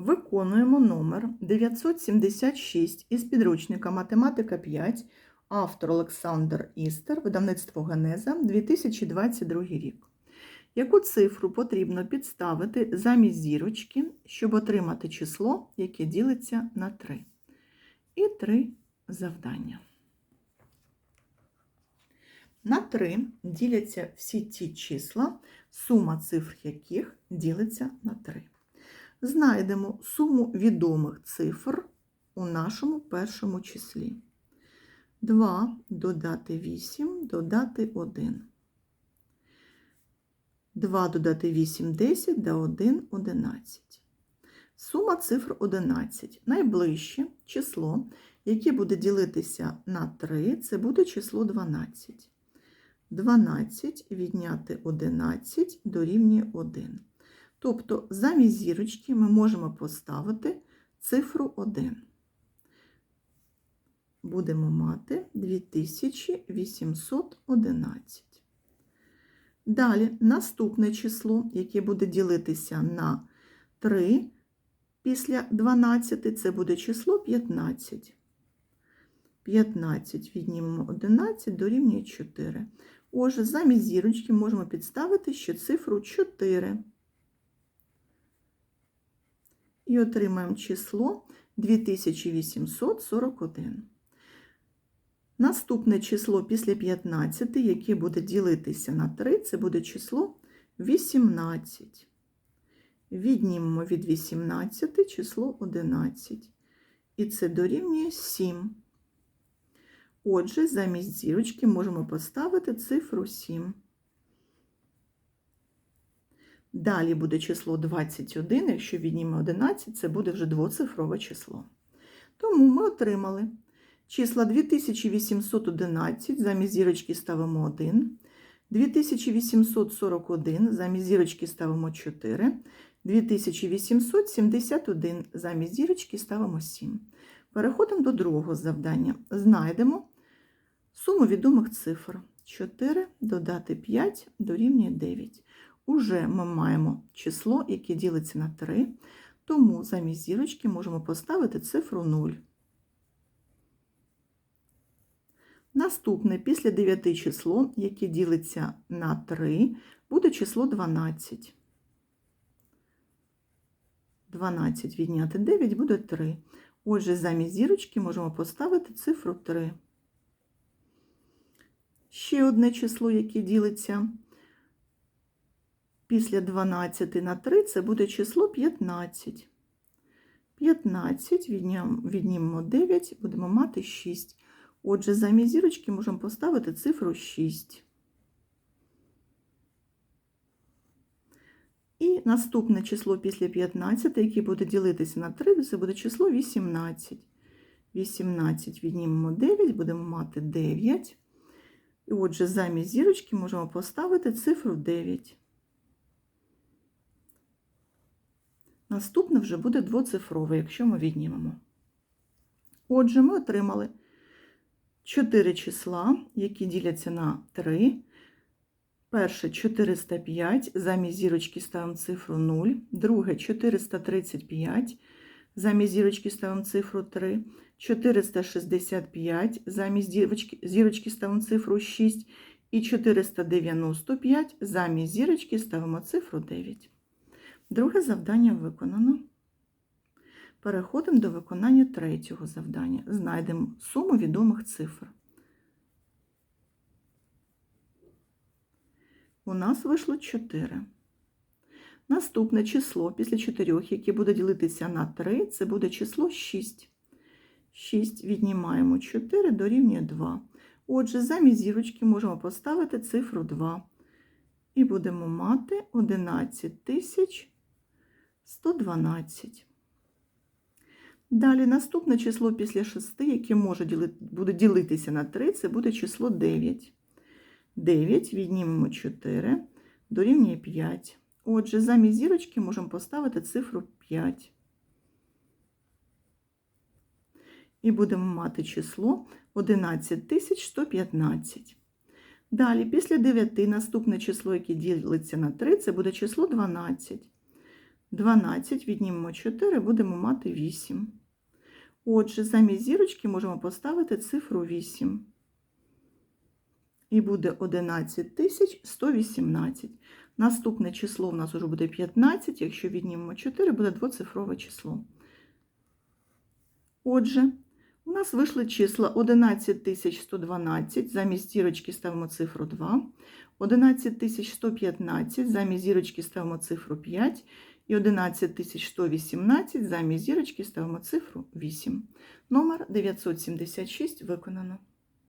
Виконуємо номер 976 із підручника Математика 5, автор Олександр Істер, видавництво Генеза, 2022 рік. Яку цифру потрібно підставити замість зірочки, щоб отримати число, яке ділиться на 3? І три завдання. На 3 діляться всі ті числа, сума цифр яких ділиться на 3 знайдемо суму відомих цифр у нашому першому числі. 2 додати 8, додати 1. 2 додати 8 10 да 1 11. Сума цифр 11. Найближче число, яке буде ділитися на 3, це буде число 12. 12 відняти 11 дорівнює 1. Тобто замість зірочки ми можемо поставити цифру 1. Будемо мати 2811. Далі наступне число, яке буде ділитися на 3 після 12, це буде число 15. 15 віднімемо 11 дорівнює 4. Отже, замість зірочки можемо підставити ще цифру 4 і отримаємо число 2841. Наступне число після 15, яке буде ділитися на 3, це буде число 18. Віднімемо від 18 число 11. І це дорівнює 7. Отже, замість зірочки можемо поставити цифру 7. Далі буде число 21, якщо віднімемо 11, це буде вже двоцифрове число. Тому ми отримали числа 2811, замість зірочки ставимо 1, 2841, замість зірочки ставимо 4, 2871, замість зірочки ставимо 7. Переходимо до другого завдання. Знайдемо суму відомих цифр. 4 додати 5 дорівнює 9. Уже ми маємо число, яке ділиться на 3, тому замість зірочки можемо поставити цифру 0. Наступне після 9 число, яке ділиться на 3, буде число 12. 12 відняти 9 буде 3. Отже, замість зірочки можемо поставити цифру 3. Ще одне число, яке ділиться після 12 на 3 це буде число 15. 15 віднімемо 9, будемо мати 6. Отже, замість зірочки можемо поставити цифру 6. І наступне число після 15, яке буде ділитися на 3, це буде число 18. 18 віднімемо 9, будемо мати 9. І отже, замість зірочки можемо поставити цифру 9. Наступне вже буде двоцифрове, якщо ми віднімемо. Отже, ми отримали 4 числа, які діляться на 3. Перше 405, замість зірочки ставимо цифру 0. Друге 435, замість зірочки ставимо цифру 3. 465, замість зірочки ставимо цифру 6. І 495, замість зірочки ставимо цифру 9. Друге завдання виконано. Переходимо до виконання третього завдання. Знайдемо суму відомих цифр. У нас вийшло 4. Наступне число після 4, яке буде ділитися на 3, це буде число 6. 6 віднімаємо 4 дорівнює 2. Отже, замість зірочки можемо поставити цифру 2. І будемо мати 11 тисяч 112. Далі наступне число після 6, яке може ділити, буде ділитися на 3, це буде число 9. 9 віднімемо 4, дорівнює 5. Отже, замість зірочки можемо поставити цифру 5. І будемо мати число 11115. Далі, після 9 наступне число, яке ділиться на 3, це буде число 12. 12, віднімемо 4, будемо мати 8. Отже, замість зірочки можемо поставити цифру 8. І буде 11118. Наступне число в нас вже буде 15, якщо віднімемо 4, буде двоцифрове число. Отже, у нас вийшли числа 11112, замість зірочки ставимо цифру 2, 11115, замість зірочки ставимо цифру 5, і 11118, замість зірочки ставимо цифру 8. Номер 976 виконано.